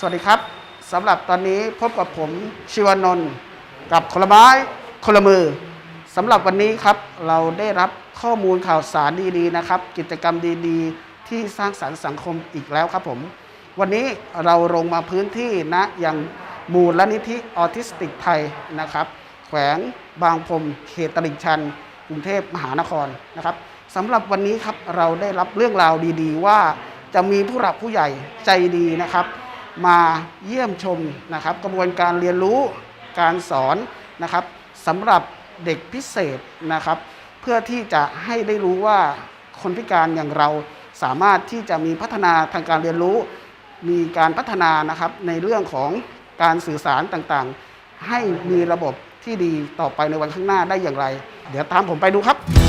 สวัสดีครับสำหรับตอนนี้พบกับผมชิวานนท์กับคนละไม้คนละมือสำหรับวันนี้ครับเราได้รับข้อมูลข่าวสารดีๆนะครับ กิจกรรมดีๆ ที่สร้างสรรค์สังคมอีกแล้วครับผม วันนี้เราลงมาพื้นที่นะยังมูลนิธิออทิสติกไทยนะครับ แขวงบางพรมเขตตลิ่งชันกรุงเทพมหานครนะครับสำหรับวันนี้ครับเราได้รับเรื่องราวดีๆ ว่าจะมีผู้หลักผู้ใหญ่ใจดีนะครับ มาเยี่ยมชมนะครับ กระบวนการเรียนรู้การสอนนะครับสำหรับเด็กพิเศษนะครับ เพื่อที่จะให้ได้รู้ว่าคนพิการอย่างเราสามารถที่จะมีพัฒนาทางการเรียนรู้ มีการพัฒนานะครับในเรื่องของการสื่อสารต่างๆ ให้มีระบบที่ดีต่อไปในวันข้างหน้าได้อย่างไร เดี๋ยวตามผมไปดูครับ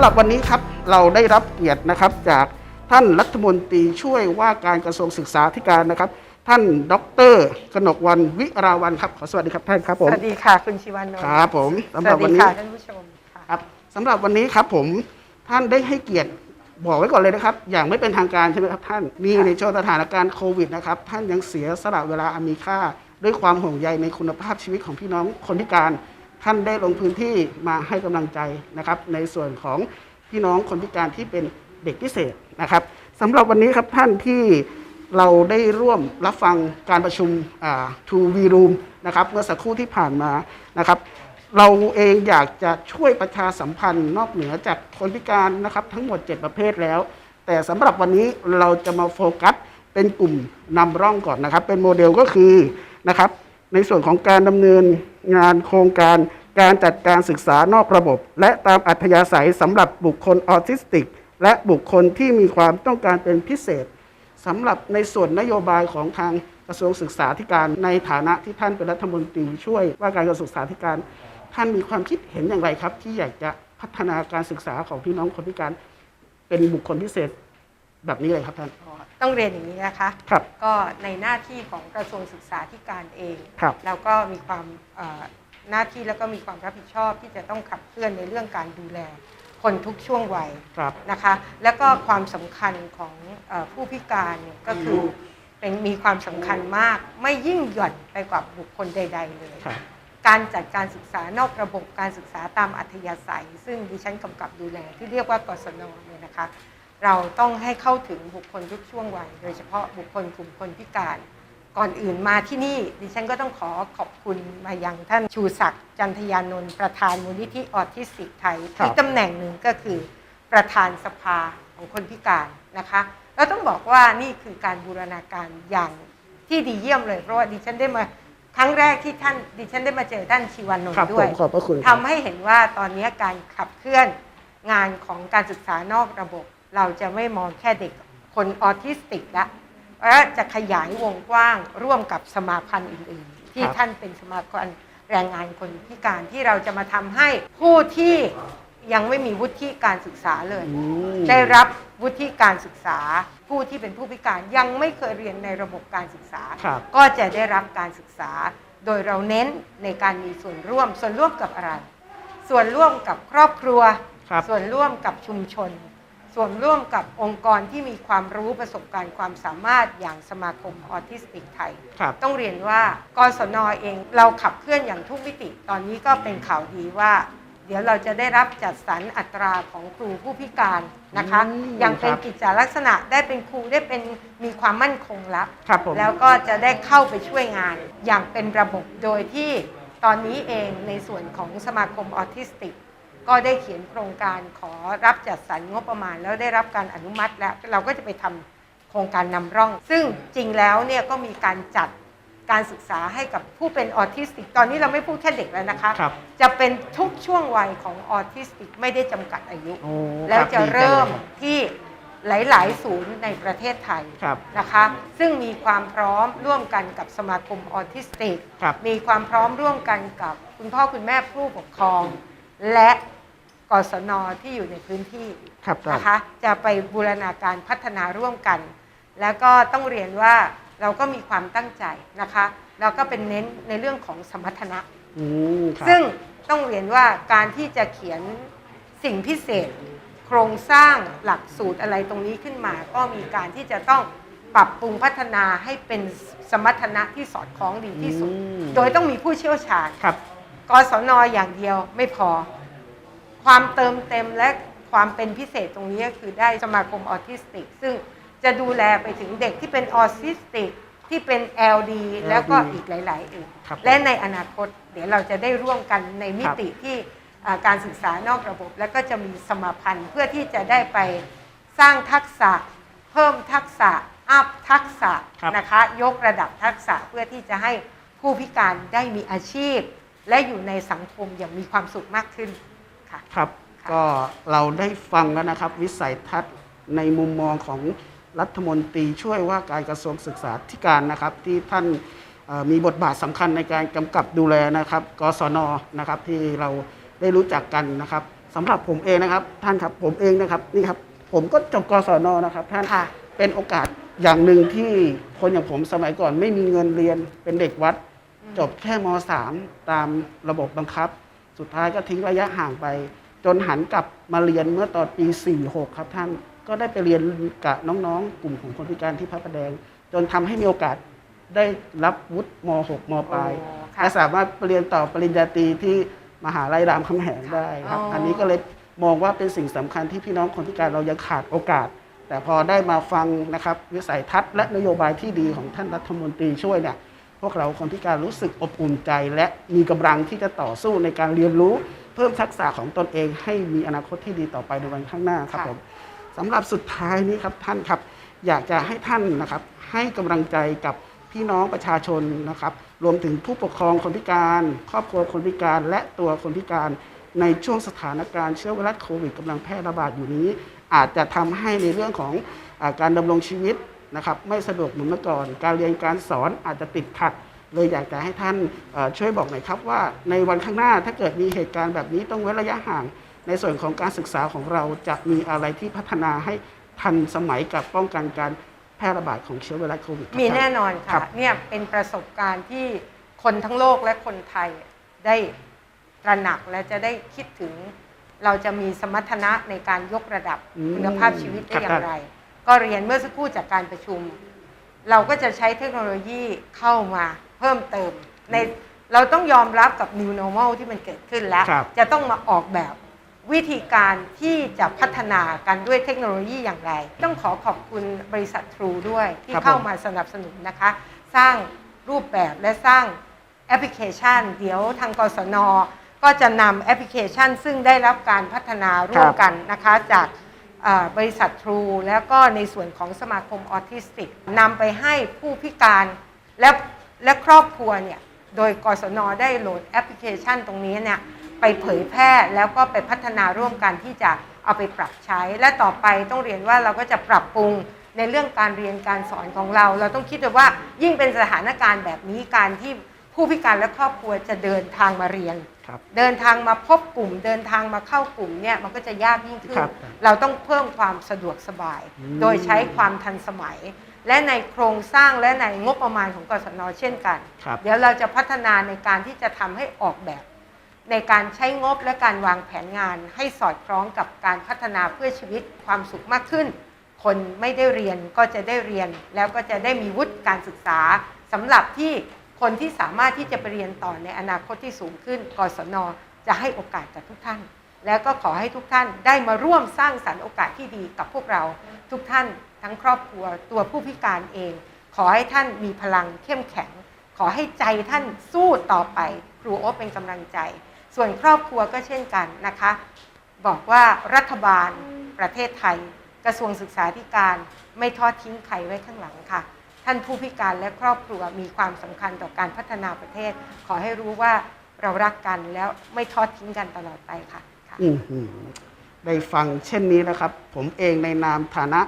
ำหรับวันนี้ครับเราได้รับเกียรตินะครับจากท่านรัฐมนตรีช่วยว่าการกระทรวงศึกษาธิการนะครับ ท่านดรกนกวันวิราวันครับขอสวัสดีครับท่านครับผมสวัสดีค่ะคุณชิวานนท์ครับผมสสำหรับวัวัสนดีนี้ค่ะท่านผู้ชมค่ะครับสำหรับวันนี้ครับผมท่านได้ให้เกียรติบอกไว้ก่อนเลยนะครับ อย่างไม่เป็นทางการใช่ไหมครับท่านนี่ในช่วงสถานการณ์โควิดนะครับ ท่านยังเสียสละเวลาอันมีค่า ด้วยความห่วงใยในคุณภาพชีวิตของพี่น้องคนพิการ ท่านได้ลงพื้นที่มาให้กำลังใจนะครับ ในส่วนของพี่น้องคนพิการที่เป็นเด็กพิเศษนะครับสำหรับวันนี้ครับท่านที่เราได้ร่วมรับฟังการประชุมทูวีรูมนะครับเมื่อสักครู่ที่ผ่านมานะครับ เราเองอยากจะช่วยประชาสัมพันธ์นอกเหนือจากคนพิการนะครับ ทั้งหมด 7 ประเภทแล้ว แต่สำหรับวันนี้เราจะมาโฟกัสเป็นกลุ่มนำร่องก่อนนะครับ เป็นโมเดลก็คือนะครับ ในส่วนของการดำเนินงานโครงการการจัดการศึกษานอกระบบ และตามอัธยาศัยสำหรับบุคคลออทิสติก และบุคคลที่มีความต้องการเป็นพิเศษสำหรับในส่วนนโยบายของทางกระทรวงศึกษาธิการในฐานะที่ท่านเป็นรัฐมนตรีช่วยว่าการกระทรวงศึกษาธิการ ท่านมีความคิดเห็นอย่างไรครับ ที่อยากจะพัฒนาการศึกษาของพี่น้องคนพิการเป็นบุคคลพิเศษ แบบนี้เลยครับท่าน ต้องเรียนอย่างนี้นะคะ ครับก็ในหน้าที่ของกระทรวงศึกษาธิการเองครับเราก็มีความเอ่อหน้าที่แล้วก็มีความรับผิดชอบที่จะต้องขับเคลื่อนในเรื่องการดูแล คนทุกช่วงวัยครับ นะคะ แล้วก็ความสำคัญของเออผู้พิการเนี่ยก็คือเป็นมีความสำคัญมาก ไม่ยิ่งหย่อนไปกว่าบุคคลใด ๆ เลย ครับ การจัดการศึกษานอกระบบการศึกษาตามอัธยาศัย ซึ่งดิฉันกำกับดูแลที่เรียกว่ากศนเนี่ยนะคะ เราต้องให้เข้าถึงบุคคลทุกช่วงวัย โดยเฉพาะบุคคลกลุ่มคนพิการ ก่อนอื่นมาที่นี่ ดิฉันก็ต้องขอขอบคุณมายังท่านชูศักดิ์จันทยานนท์ประธานมูลนิธิออทิสติกไทยครับอีกตำแหน่งหนึ่งก็คือ ประธานสภาของคนพิการนะคะแล้วต้องบอกว่านี่คือการบูรณาการอย่างที่ดีเยี่ยมเลย เพราะว่าดิฉันได้มาครั้งแรกที่ท่านดิฉันได้มาเจอท่านชีวานนครับท์ด้ผวยมขอบพระคุณครับทำให้เห็นว่าตอนนี้การขับเคลื่อนงานของการศึกษานอกระบบ เราจะไม่มองแค่เด็กคนออทิสติกละและจะขยายวงกว้างร่วมกับสมาพันธ์อื่นๆ ที่ครับท่านเป็นสมาพันธ์แรงงานคนพิการที่เราจะมาทำให้ผู้ที่ยังไม่มีวุฒิการศึกษาเลยอืมได้รับวุฒิการศึกษา ผู้ที่เป็นผู้พิการยังไม่เคยเรียนในระบบการศึกษาครับก็จะได้รับการศึกษา โดยเราเน้นในการมีส่วนร่วม ส่วนร่วมกับอะไร ส่วนร่วมกับครอบครัวครับส่วนร่วมกับชุมชน ส่วนร่วมกับองค์กรที่มีความรู้ประสบการณ์ความสามารถอย่างสมาคมออทิสติกไทย ครับต้องเรียนว่ากศนเองเราขับเคลื่อนอย่างทุกมิติ ตอนนี้ก็เป็นข่าวดีว่า เดี๋ยวเราจะได้รับจัดสรรอัตราของครูผู้พิการนะคะอืมอย่างเป็นครับ กิจลักษณะได้เป็นครูได้เป็นมีความมั่นคงแล้ว ครับผม แล้วก็จะได้เข้าไปช่วยงานอย่างเป็นระบบโดยที่ตอนนี้เองในส่วนของสมาคมออทิสติก ก็ได้เขียนโครงการขอรับจัดสรรงบประมาณ แล้วได้รับการอนุมัติแล้วเราก็จะไปทำโครงการนำร่อง ซึ่งจริงแล้วเนี่ยก็มีการจัดการศึกษาให้กับผู้เป็นออทิสติก ตอนนี้เราไม่พูดแค่เด็กแล้วนะคะครับจะเป็นทุกช่วงวัยของออทิสติกไม่ได้จำกัดอายุโอ้แล้วครับจะดีจังเริ่มลยคบที่หลาย ๆ ศูนย์ในประเทศไทยครับนะคะ ซึ่งมีความพร้อมร่วมกันกับสมาคมออทิสติกครับมีความพร้อมร่วมกันกับคุณพ่อคุณแม่ผู้ปกครอง และกศนที่อยู่ในพื้นที่ครับท่านนะคะ จะไปบูรณาการพัฒนาร่วมกัน แล้วก็ต้องเรียนว่าเราก็มีความตั้งใจนะคะแล้วก็เป็นเน้นในเรื่องของสมรรถนะ อืมครับซึ่งต้องเรียนว่าการที่จะเขียนสิ่งพิเศษ โครงสร้างหลักสูตรอะไรตรงนี้ขึ้นมา ก็มีการที่จะต้องปรับปรุงพัฒนาให้เป็นสมรรถนะที่สอดคล้องดีที่สุดอืมโดยต้องมีผู้เชี่ยวชาญ ครับ กศนอย่างเดียวไม่พอ ความเติมเต็มและความเป็นพิเศษตรงนี้ก็คือได้สมาคมออทิสติก ซึ่งจะดูแลไปถึงเด็กที่เป็นออทิสติกที่เป็น LD แล้วก็อีกหลาย ๆอื่นครับและในอนาคตเดี๋ยวเราจะได้ร่วมกันในมิติที่อ่าการศึกษานอกระบบ แล้วก็จะมีสมาพันธ์เพื่อที่จะได้ไปสร้างทักษะ เพิ่มทักษะ อัพทักษะครับนะคะ ยกระดับทักษะเพื่อที่จะให้ผู้พิการได้มีอาชีพ และอยู่ในสังคมอย่างมีความสุขมากขึ้นค่ะครับค่ะก็เราได้ฟังแล้วนะครับวิสัยทัศน์ในมุมมองของรัฐมนตรีช่วยว่าการกระทรวงศึกษาธิการนะครับ ที่ท่านเอ่อมีบทบาทสำคัญในการกำกับดูแลนะครับกศนนะครับที่เราได้รู้จักกันนะครับสำหรับผมเองนะครับ ท่านครับผมเองนะครับนี่ครับผมก็จบกศนนะครับ ท่านค่ะเป็นโอกาสอย่างหนึ่งที่คนอย่างผมสมัยก่อนไม่มีเงินเรียนเป็นเด็กวัด จบแค่ม .3 ตามระบบบังคับ สุดท้ายก็ทิ้งระยะห่างไป จนหันกลับมาเรียนเมื่อตอนปี 46 ครับท่านก็ได้ไปเรียนกับน้องๆ กลุ่มของคนพิการที่พระประแดง จนทำให้มีโอกาสได้รับวุฒิม .6 มปลายโอ้ค่ะและสามารถไปเรียนต่อปริญญาตรีที่มหาลัยรามคำแหงได้ครับอ๋ออัอันนี้ก็เลยมองว่าเป็นสิ่งสำคัญที่พี่น้องคนพิการเรายังขาดโอกาส แต่พอได้มาฟังนะครับวิสัยทัศน์และนโยบายที่ดีของท่านรัฐมนตรีช่วยเนี่ย พวกเราคนพิการรู้สึกอบอุ่นใจ และมีกำลังที่จะต่อสู้ในการเรียนรู้ เพิ่มทักษะของตนเองให้มีอนาคตที่ดีต่อไปในวันข้างหน้าครับค่ะผมสำหรับสุดท้ายนี้ครับท่านครับ อยากจะให้ท่านนะครับให้กำลังใจกับพี่น้องประชาชนนะครับ รวมถึงผู้ปกครองคนพิการ ครอบครัวคนพิการ และตัวคนพิการในช่วงสถานการณ์เชื้อไวรัสโควิดกำลังแพร่ระบาดอยู่นี้ อาจจะทำให้ในเรื่องของอาการดำรงชีวิต นะครับไม่สะดวกเหมือนเมื่อก่อน การเรียนการสอนอาจจะติดขัด เลยอยากจะให้ท่านเอ่อช่วยบอกหน่อยครับว่าในวันข้างหน้าถ้าเกิดมีเหตุการณ์แบบนี้ต้องเว้นระยะห่าง ในส่วนของการศึกษาของเราจะมีอะไรที่พัฒนาให้ทันสมัยกับป้องกันการแพร่ระบาดของเชื้อไวรัสโควิดครับมีแน่นอนครัค่ะบเนี่ยเป็นประสบการณ์ที่คนทั้งโลกและคนไทยได้ตระหนักและจะได้คิดถึงเราจะมีสมรรถนะในการยกระดับอืมคุณภาพชีวิตได้อครัย่าบงไร ก็เรียนเมื่อสักครู่จากการประชุม เราก็จะใช้เทคโนโลยีเข้ามาเพิ่มเติม ในเราต้องยอมรับกับ new normal ที่มันเกิดขึ้นแล้วครับจะต้องมาออกแบบวิธีการที่จะพัฒนากันด้วยเทคโนโลยีอย่างไร ต้องขอขอบคุณบริษัท True ด้วยที่ครับผมเข้ามาสนับสนุนนะคะ สร้างรูปแบบและสร้างแอปพลิเคชัน เดี๋ยวทางกศน ก็จะนำแอปพลิเคชัน ซึ่งได้รับการพัฒนาร่วมกันนะคะจากเอ่อ บริษัท True แล้วก็ในส่วนของสมาคมออทิสติกนำไปให้ผู้พิการและและครอบครัวเนี่ยโดยกศนได้โหลดแอปพลิเคชันตรงนี้เนี่ยไปเผยแพร่แล้วก็ไปพัฒนาร่วมกันที่จะเอาไปปรับใช้ และต่อไปต้องเรียนว่าเราก็จะปรับปรุงในเรื่องการเรียนการสอนของเรา เราต้องคิดด้วยว่ายิ่งเป็นสถานการณ์แบบนี้การที่ ผู้พิการและครอบครัวจะเดินทางมาเรียน ครับเดินทางมาพบกลุ่ม เดินทางมาเข้ากลุ่มเนี่ยมันก็จะยากยิ่งขึ้คนรับเราต้องเพิ่มความสะดวกสบาย อืม โดยใช้ความทันสมัย และในโครงสร้างและในงบประมาณของกศนเช่นกัน ครับ เดี๋ยวเราจะพัฒนาในการที่จะทำให้ออกแบบ ในการใช้งบและการวางแผนงานให้สอดคล้องกับการพัฒนาเพื่อชีวิตความสุขมากขึ้น คนไม่ได้เรียนก็จะได้เรียน แล้วก็จะได้มีวุฒิการศึกษาสำหรับที่ คนที่สามารถที่จะไปเรียนต่อในอนาคตที่สูงขึ้น กศนจะให้โอกาสกับทุกท่าน แล้วก็ขอให้ทุกท่านได้มาร่วมสร้างสรรค์โอกาสที่ดีกับพวกเราทุกท่านทั้งครอบครัวตัวผู้พิการเอง ขอให้ท่านมีพลังเข้มแข็ง ขอให้ใจท่านสู้ต่อไปครูโอ๊เป็นกำลังใจ ส่วนครอบครัวก็เช่นกันนะคะ บอกว่ารัฐบาลประเทศไทย กระทรวงศึกษาธิการไม่ทอดทิ้งใครไว้ข้างหลังค่ะ ท่านผู้พิการและครอบครัวมีความสำคัญต่อการพัฒนาประเทศ ขอให้รู้ว่าเรารักกันแล้วไม่ทอดทิ้งกันตลอดไปค่ะได้ฟังเช่นนี้นะครับ ผมเองในนามฐานะ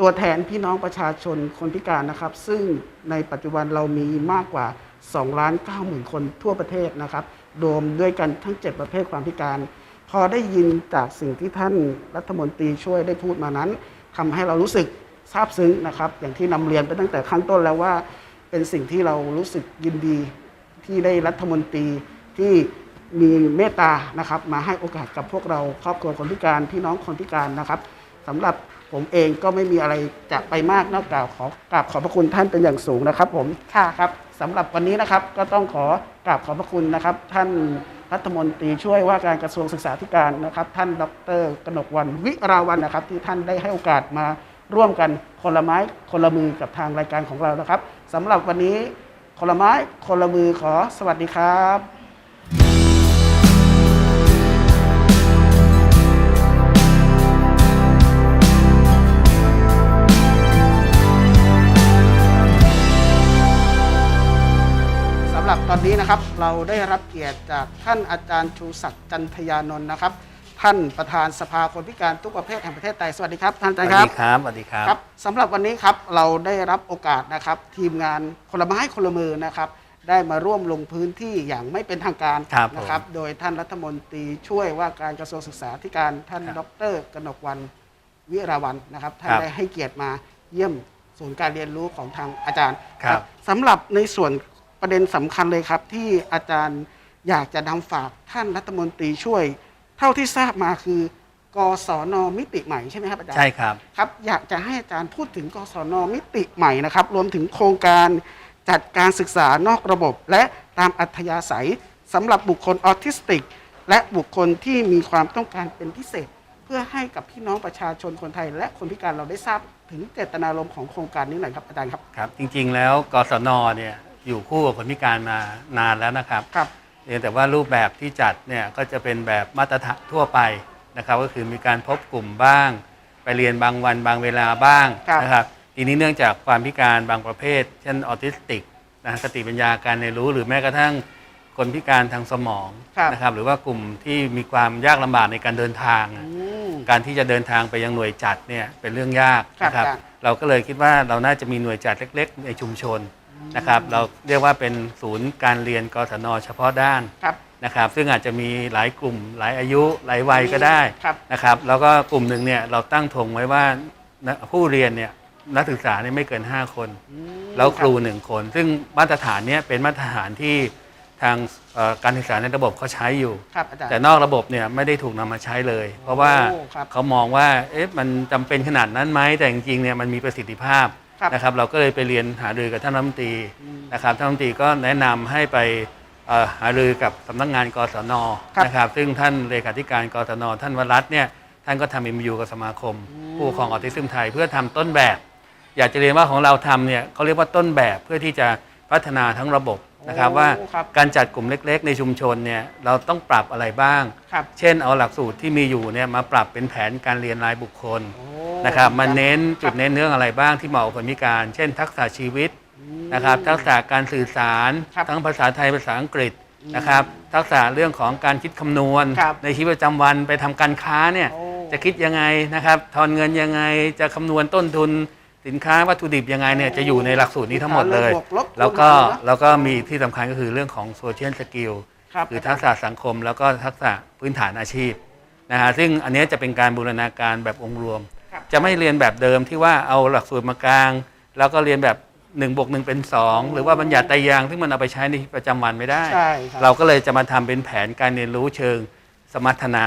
ตัวแทนพี่น้องประชาชนคนพิการนะครับ ซึ่งในปัจจุบันเรามีมากกว่า2ล้าน9หมื่นคนทั่วประเทศนะครับรวมด้วยกันทั้ง 7 ประเภทความพิการ พอได้ยินจากสิ่งที่ท่านรัฐมนตรีช่วยได้พูดมานั้นทำให้เรารู้สึก ซาบซึ้งนะครับ อย่างที่นำเรียนไปตั้งแต่ข้างต้นแล้วว่า เป็นสิ่งที่เรารู้สึกยินดีที่ได้รัฐมนตรีที่มีเมตตานะครับ มาให้โอกาสกับพวกเราครอบครัวคนพิการพี่น้องคนพิการนะครับสำหรับผมเองก็ไม่มีอะไรจะไปมากนอกจากขอกราบขอบพระคุณท่านเป็นอย่างสูงนะครับ ผมค่ะครับสำหรับวันนี้นะครับก็ต้องขอกราบขอบพระคุณนะครับ ท่านรัฐมนตรีช่วยว่าการกระทรวงศึกษาธิการนะครับ ท่านดรกนกวันวิราวันนะครับ ที่ท่านได้ให้โอกาสมา ร่วมกันคนละไม้คนละมือกับทางรายการของเรานะครับสำหรับวันนี้คนละไม้คนละมือขอสวัสดีครับสำหรับตอนนี้นะครับเราได้รับเกียรติจากท่านอาจารย์ชูศักดิ์จันทยานนท์นะครับ ท่านประธานสภาคนพิการทุกประเภทแห่งประเทศไทยสวัสดีครับท่านอาสจารวัย์สครับดีครับสวัสดีครับครับสำหรับวันนี้ครับเราได้รับโอกาสนะครับ ทีมงานคนละไม้คนละมือนะครับ ได้มาร่วมลงพื้นที่อย่างไม่เป็นทางการครับผมนะครับ โดยท่านรัฐมนตรีช่วยว่าการกระทรวงศึกษาธิการท่านครับดรกนกวันวิราวันนะครับท่านครับได้ให้เกียรติมาเยี่ยมศูนย์การเรียนรู้ของทางอาจารย์ครับสำหรับในส่วนประเด็นสำคัญเลยครับ ที่อาจารย์อยากจะนำฝากท่านรัฐมนตรีช่วยเท่าที่ทราบมาคือกศนมิติใหม่ใช่ไหมครับอาจารย์ใช่ครับครับ อยากจะให้อาจารย์พูดถึงกศนมิติใหม่นะครับ รวมถึงโครงการจัดการศึกษานอกระบบ และตามอัธยาศัยสำหรับบุคคลออทิสติก และบุคคลที่มีความต้องการเป็นพิเศษ เพื่อให้กับพี่น้องประชาชนคนไทย และคนพิการเราได้ทราบถึงเจตนารมณ์ของโครงการนี้หน่อยครับอาจารย์ครับครับ จริงๆแล้วกศนเนี่ยอยู่คู่กับคนพิการมานานแล้วนะครับครับ เพียงแต่ว่ารูปแบบที่จัดเนี่ยก็จะเป็นแบบมาตรฐานทั่วไปนะครับ ก็คือมีการพบกลุ่มบ้าง ไปเรียนบางวันบางเวลาบ้างครับ นะครับทีนี้เนื่องจากความพิการบางประเภท เช่นออทิสติกนะสติปัญญาการเรียนรู้ หรือแม้กระทั่งคนพิการทางสมองครับ นะครับหรือว่ากลุ่มที่มีความยากลำบากในการเดินทาง อืม การที่จะเดินทางไปยังหน่วยจัดเนี่ยเป็นเรื่องยากครับนะครับ อาจารย์เราก็เลยคิดว่าเราน่าจะมีหน่วยจัดเล็ก ๆ ในชุมชน นะครับ เราเรียกว่าเป็นศูนย์การเรียนกศนเฉพาะด้านครับ นะครับ ซึ่งอาจจะมีหลายกลุ่มหลายอายุหลายวัยก็ได้ครับนะครับ แล้วก็กลุ่มหนึ่งเนี่ยเราตั้งธงไว้ว่านะผู้เรียนเนี่ยนักศึกษาเนี่ยไม่เกิน 5 คนอืมแล้วครูหนึ่งคน ซึ่งมาตรฐานเนี้ยเป็นมาตรฐานที่ทางเอ่อการศึกษาในระบบเขาใช้อยู่ ครับอาจารย์แต่นอกระบบเนี่ยไม่ได้ถูกนำมาใช้เลย เพราะว่าโอ้ครับ เขามองว่าเอ๊ะมันจำเป็นขนาดนั้นไหมแต่จริงๆเนี่ยมันมีประสิทธิภาพครับ นะครับ เราก็เลยไปเรียนหารือกับท่านรัฐมนตรีอืมนะครับท่านรัฐมนตรีก็แนะนำให้ไปเอ่อหารือกับสำนักงานกศนครับนะครับ ซึ่งท่านเลขาธิการกศนท่านวรัตน์เนี่ยท่านก็ทำอิมยูกับสมาคม ผู้ปกครองออทิสซึมไทยเพื่อทำต้นแบบ อยากจะเรียนว่าของเราทำเนี่ยเขาเรียกว่าต้นแบบเพื่อที่จะพัฒนาทั้งระบบนะครับโอ้ว่าครับการจัดกลุ่มเล็ก ๆ ในชุมชนเนี่ยเราต้องปรับอะไรบ้างครับเช่นเอาหลักสูตรที่มีอยู่เนี่ยมาปรับเป็นแผนการเรียนรายบุคคลโอ้ นะครับมาเน้นคจุรัดบเน้นเรื่องอะไรบ้างที่เหมาะกับคนพิการ เช่น ทักษะชีวิตนะครับ ทักษะการสื่อสาร ครับทั้งภาษาไทยภาษาอังกฤษนะครับ ทักษะเรื่องของการคิดคำนวณ ครับในชีวิตประจำวันไปทำการค้าเนี่ยโอ้ จะคิดยังไงนะครับทอนเงินยังไงจะคำนวณต้นทุนสินค้าวัตถุดิบยังไงเนี่ยจะอยู่ในหลักสูตรนี้ทั้งหมดเลย บวกลบแล้วก็คูณหารเนอะแล้วก็มีที่สำคัญก็คือเรื่องของโซเชียลสกิล ครับคือทักษะสังคมแล้วก็ทักษะพื้นฐานอาชีพนะฮะซึ่งอันเนี้ยจะเป็นการบูรณาการแบบองค์รวมครับ จะไม่เรียนแบบเดิมที่ว่าเอาหลักสูตรมากลาง แล้วก็เรียนแบบ1นบวกหเป็น 2 หรือว่าบัญญัติไตรยางซึ่งมันเอาไปใช้ในชีวิตประจำวันไม่ได้ ใช่ครับ เราก็เลยจะมาทำเป็นแผนการเรียนรู้เชิงสมรรถนะ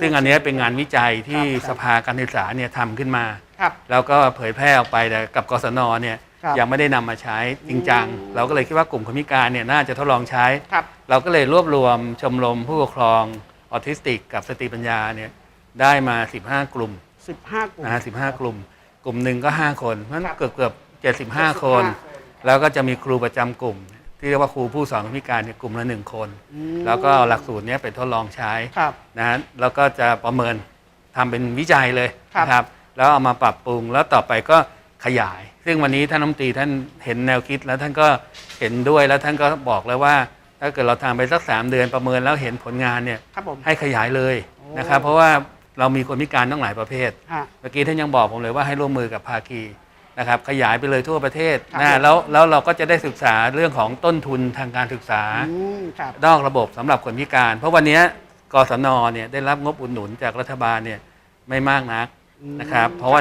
ซึ่งอันเนี้ยเป็นงานวิจัยที่ครับ สภาการศึกษาเนี่ยทำขึ้นมา ครับ แล้วก็เผยแพร่ออกไปแต่กับกศนเนี่ยครับ ยังไม่ได้นำมาใช้จริงจังอืมเราก็เลยคิดว่ากลุ่มคนพิการเนี่ยน่าจะทดลองใช้ ครับ เราก็เลยรวบรวมชมรมผู้ปกครองออทิสติก กับสติปัญญาเนี่ยได้มา 15 กลุ่ม สิบห้ากลุ่ม นะฮะ15กลุ่ม กลุ่มหนึ่งก็5คนเพราะฉะนั้นครับ เกือบเกือบ75คน แล้วก็จะมีครูประจำกลุ่ม ที่เรียกว่าครูผู้สอนคนพิการเนี่ยกลุ่มละหนึ่งคน อืมแล้วก็เอาหลักสูตรเนี้ยไปทดลองใช้ ครับ นะฮะแล้วก็จะประเมินทำเป็นวิจัยเลยครับ นะครับ แล้วเอามาปรับปรุงแล้วต่อไปก็ขยาย ซึ่งวันนี้ท่านรัฐมนตรีท่านเห็นแนวคิดแล้วท่านก็เห็นด้วยแล้วท่านก็บอกแล้วว่า ถ้าเกิดเราทำไปสักสามเดือนประเมินแล้วเห็นผลงานเนี่ยครับผม ให้ขยายเลยโอ้นะครับ เพราะว่า เรามีคนพิการตั้งหลายประเภทฮะเมื่อกี้ท่านยังบอกผมเลยว่าให้ร่วมมือกับภาคีนะครับขยายไปเลยทั่วประเทศครับ นะแล้วแล้วเราก็จะได้ศึกษาเรื่องของต้นทุนทางการศึกษา อืมครับ นอกระบบสำหรับคนพิการ เพราะวันนี้กศนเนี่ยได้รับงบอุดหนุนจากรัฐบาลเนี่ยไม่มากนักอืม นะครับเพราะว่า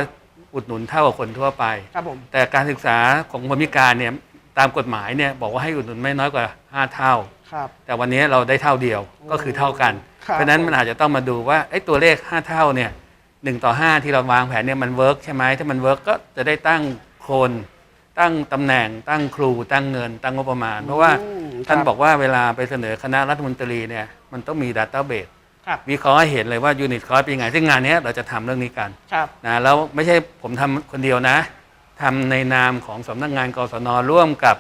อุดหนุนเท่ากับคนทั่วไป ครับผม แต่การศึกษาของคนพิการเนี่ยตามกฎหมายเนี่ยบอกว่าให้อุดหนุนไม่น้อยกว่า 5 เท่า ครับ แต่วันนี้เราได้เท่าเดียวก็คือเท่ากันครับเพราะฉะนั้นมันอาจจะต้องมาดูว่าไอ้ตัวเลข 5 เท่าเนี่ยหต่อ 5 ที่เราวางแผนเนี่ยมันเวิร์กใช่ไหมถ้ามันเวิร์กก็จะได้ตั้งคนตั้งตำแหน่ง ตั้งครูตั้งเงิน ตั้งงบประมาณ เพราะว่าอืมท่านครับบอกว่าเวลาไปเสนอคณะรัฐมนตรีเนี่ยมันต้องมีดัตต้าเบสครับวิเคราะห์ให้เห็นเลยว่ายูนิตคอร์สเป็นยังไงซึ่งงานเนี้ยเราจะทำเรื่องนี้กันครับนะแล้วไม่ใช่ผมทำคนเดียวนะทำในนามของสำนักงานกศนร่วมกับ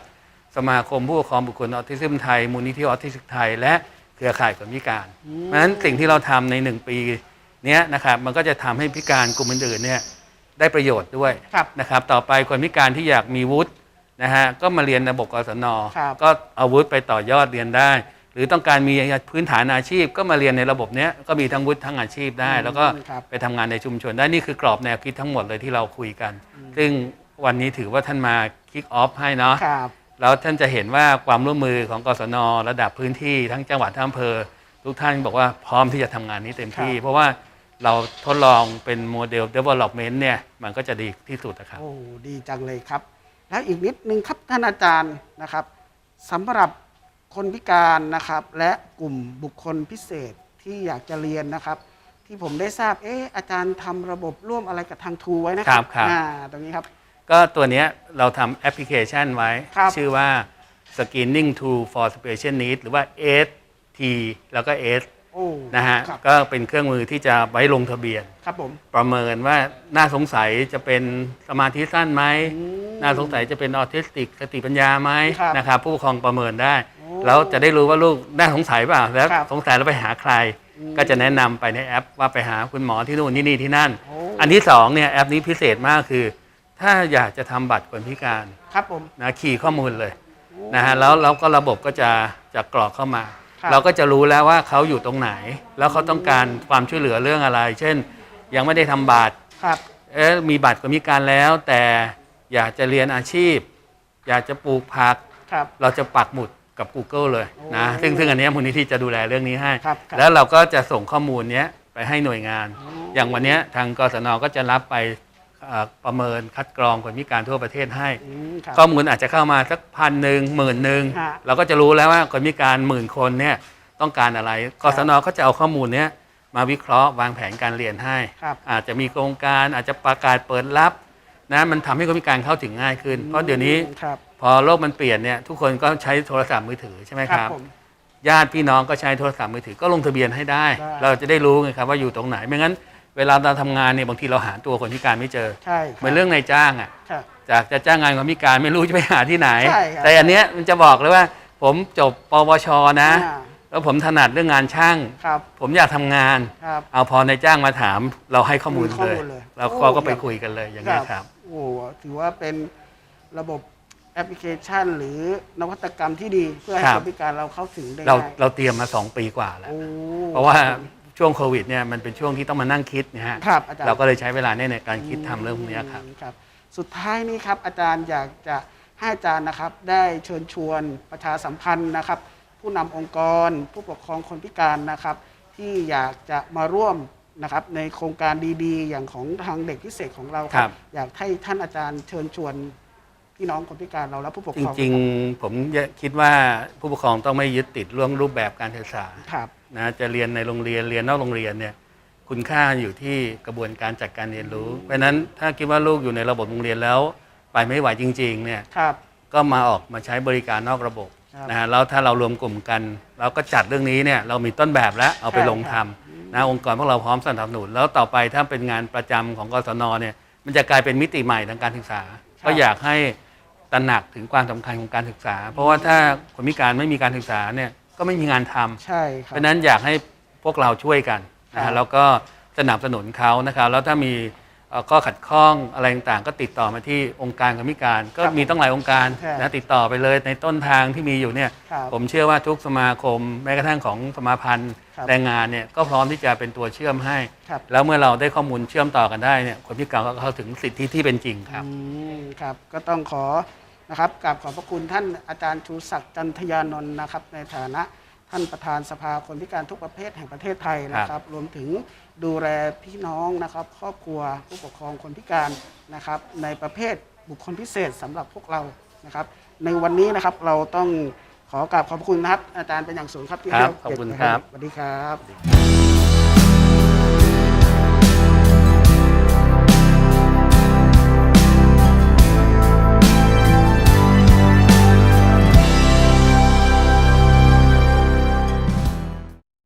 สมาคมผู้ปกครองบุคคลออทิซึมไทย มูลนิธิออทิสติกไทย และเครือข่ายคนพิการเพราะฉะนั้นสิ่งที่เราทำในหนึ่งปีเนี้ยนะครับมันก็จะทำให้พิการกลุ่มอื่นๆเนี่ยได้ประโยชน์ด้วยครับนะครับต่อไปคนพิการที่อยากมีวุฒินะฮะก็มาเรียนระบบกศนครับก็เอาวุฒิไปต่อยอดเรียนได้ หรือต้องการมีพื้นฐานอาชีพ ก็มาเรียนในระบบเนี้ยก็มีทั้งวุฒิทั้งอาชีพได้ แล้วก็ครับไปทำงานในชุมชนได้นี่คือกรอบแนวคิดทั้งหมดเลยที่เราคุยกัน ซึ่งวันนี้ถือว่าท่านมาคิกออฟให้เนาะครับ แล้วท่านจะเห็นว่าความร่วมมือของกศนระดับพื้นที่ทั้งจังหวัดทั้งอำเภอ ทุกท่านบอกว่าพร้อมที่จะทำงานนี้เต็มที่ครับเพราะว่าเราทดลองเป็นโมเดล development เนี่ยมันก็จะดีที่สุดนะครับโอ้ดีจังเลยครับ แล้วอีกนิดนึงครับท่านอาจารย์นะครับสำหรับคนพิการนะครับ และกลุ่มบุคคลพิเศษที่อยากจะเรียนนะครับ ที่ผมได้ทราบเอออาจารย์ทำระบบร่วมอะไรกับทางทูไว้นะครัครับครับอ่าตรงนี้ครับ ก็ตัวเนี้ยเราทำแอปพลิเคชันไว้ ครับ ชื่อว่า Screening Tool for Special Needs หรือว่า ST แล้วก็ S โอ้นะฮะ ครับก็เป็นเครื่องมือที่จะไว้ลงทะเบียน ครับผม ประเมินว่าน่าสงสัยจะเป็นสมาธิสั้นไหมอืมน่าสงสัยจะเป็นออทิสติกสติปัญญาไหมครับนะครับผู้ปกครองประเมินได้โอ้แล้วจะได้รู้ว่าลูกน่าสงสัยเปล่าแล้วครับสงสัยแล้วไปหาใครอืมก็จะแนะนำไปในแอปว่าไปหาคุณหมอที่นู่นที่นี่ที่นั่น โอ้ อันที่สองเนี่ยแอปนี้พิเศษมากคือ ถ้าอยากจะทำบัตรคนพิการครับผม นะคีย์ข้อมูลเลยนะฮะแล้วแล้วก็ระบบก็จะจะกรอกเข้ามา ครับ เราก็จะรู้แล้วว่าเขาอยู่ตรงไหน แล้วเขาต้องการความช่วยเหลือเรื่องอะไร เช่น ยังไม่ได้ทำบัตร ครับ เอ๊ะมีบัตรคนพิการแล้ว แต่อยากจะเรียนอาชีพ อยากจะปลูกผัก ครับ เราจะปักหมุดกับ Google เลยนะ โอ้ซึ่งซึ่งอันเนี้ยมูลนิธิจะดูแลเรื่องนี้ให้ ครับครับแล้วเราก็จะส่งข้อมูลเนี้ยไปให้หน่วยงาน อย่างวันเนี้ยทางกศนก็จะรับไปเอ่อ ประเมินคัดกรองคนพิการทั่วประเทศให้ อืมครับ ข้อมูลอาจจะเข้ามาสักพันหนึ่งหมื่นหนึ่งฮะเราก็จะรู้แล้วว่าคนพิการหมื่นคนเนี่ยต้องการอะไรกศนก็จะเอาข้อมูลเนี้ยมาวิเคราะห์วางแผนการเรียนให้ ครับ อาจจะมีโครงการอาจจะประกาศเปิดรับนะมันทำให้คนพิการเข้าถึงง่ายขึ้น เพราะเดี๋ยวนี้ครับ พอโลกมันเปลี่ยนเนี่ยทุกคนก็ใช้โทรศัพท์มือถือใช่ไหมคครัรับบผม ญาติพี่น้องก็ใช้โทรศัพท์มือถือก็ลงทะเบียนให้ได้ ได้ เราจะได้รู้ไงครับว่าอยู่ตรงไหนไม่งั้น เวลาเราทำงานเนี่ยบางทีเราหาตัวคนพิการไม่เจอ ใช่คบเหมือนเรื่องนายจ้างอะครับจากจะจ้างงานคนพิการไม่รู้จะไปหาที่ไหน ใช่ครับแต่อันเนี้ยมันจะบอกเลยว่า ผมจบปวชนะ อ่า แล้วผมถนัดเรื่องงานช่าง ครับผมอยากทำงาน ครับ เอาพอนายจ้างมาถาม เราให้ข้อมูลมีข้อเลยมูลเลยแล้วโอ้ ก็ก็ไปครับคุยกันเลยอย่างนี้ยครับ โอ้ถือว่าเป็นระบบแอปพลิเคชัน หรือนวัตกรรมที่ดีเพื่อให้ครัคบนพิการเราเข้าถึงได้เราง่ายเราเตรียมมาสองปีกว่าแล้ว โอ้ เพราะว่า ช่วงโควิดเนี่ยมันเป็นช่วงที่ต้องมานั่งคิดนะฮะครับอาจารย์ เราก็เลยใช้เวลาเนี่ยในการคิดทำเรื่องพวกเนี้ยครับอืมครับ สุดท้ายนี้ครับอาจารย์อยากจะให้อาจารย์นะครับ ได้เชิญชวนประชาสัมพันธ์นะครับ ผู้นำองค์กร ผู้ปกครองคนพิการนะครับ ที่อยากจะมาร่วมนะครับ ในโครงการดีๆ อย่างของทางเด็กพิเศษของเราคครัรับ บ อยากให้ท่านอาจารย์เชิญชวนพี่น้องคนพิการเราและผู้ปกจครองริง ๆ ผมคิดว่าผู้ปกครองต้องไม่ยึดติดเรื่องรูปแบบการศึกษา ครับ นะจะเรียนในโรงเรียนเรียนนอกโรงเรียนเนี่ยคุณค่าอยู่ที่กระบวนการจัดการเรียนรู้ เพราะฉะนั้นถ้าคิดว่าลูกอยู่ในระบบโรงเรียนแล้ว ไปไม่ไหวจริงๆเนี่ยครับ ก็มาออกมาใช้บริการนอกระบบครับนะฮะแล้วถ้าเรารวมกลุ่มกัน เราก็จัดเรื่องนี้เนี่ยเรามีต้นแบบแล้วเอาไปใช่ลงครัทำบนะองค์กรพวกเราพร้อมสนับสนุนแล้วต่อไปถ้าเป็นงานประจำของกศนเนี่ยมันจะกลายเป็นมิติใหม่ทางการศึกษา ก็อยากให้ตระหนักถึงความสำคัญของการศึกษา เพราะว่าถ้าคนพิการไม่มีการศึกษาเนี่ย ก็ไม่มีงานทำ ใช่คเพรับ ราะฉะนั้นอยากให้พวกเราช่วยกันนะครัฮะบ แล้วก็สนับสนุนเขานะครับแล้วถ้ามีเอ่อข้อขัดข้องอะไรต่างๆ ก็ติดต่อมาที่องค์การกรรมิการ ก็ครับมีต้องหลายองค์การใช่นะติดต่อไปเลยในต้นทางที่มีอยู่เนี่ยครับผมเชื่อว่าทุกสมาคม แม้กระทั่งของสมาพันธ์ครับแรงงานเนี่ยก็พร้อมที่จะเป็นตัวเชื่อมให้ ครับ แล้วเมื่อเราได้ข้อมูลเชื่อมต่อกันได้เนี่ยคนพิการก็เข้าถึงสิทธิที่เป็นจริงครับ อืมครับ ก็ต้องขอ นะครับกราบขอบพระคุณท่านอาจารย์ชูศักดิ์จันทยานนท์นะครับ ในฐานะท่านประธานสภาคนพิการทุกประเภทแห่งประเทศไทยนะครับ รวมถึงดูแลพี่น้องนะครับ ครอบครัวผู้ปกครองคนพิการนะครับ ในประเภทบุคคลพิเศษสำหรับพวกเรานะครับ ในวันนี้นะครับเราต้องขอกราบขอบพระคุณนะครับอาจารย์เป็นอย่างสูงครับที่ครับให้ขอบคุณเกียติครับสวัสดีครับ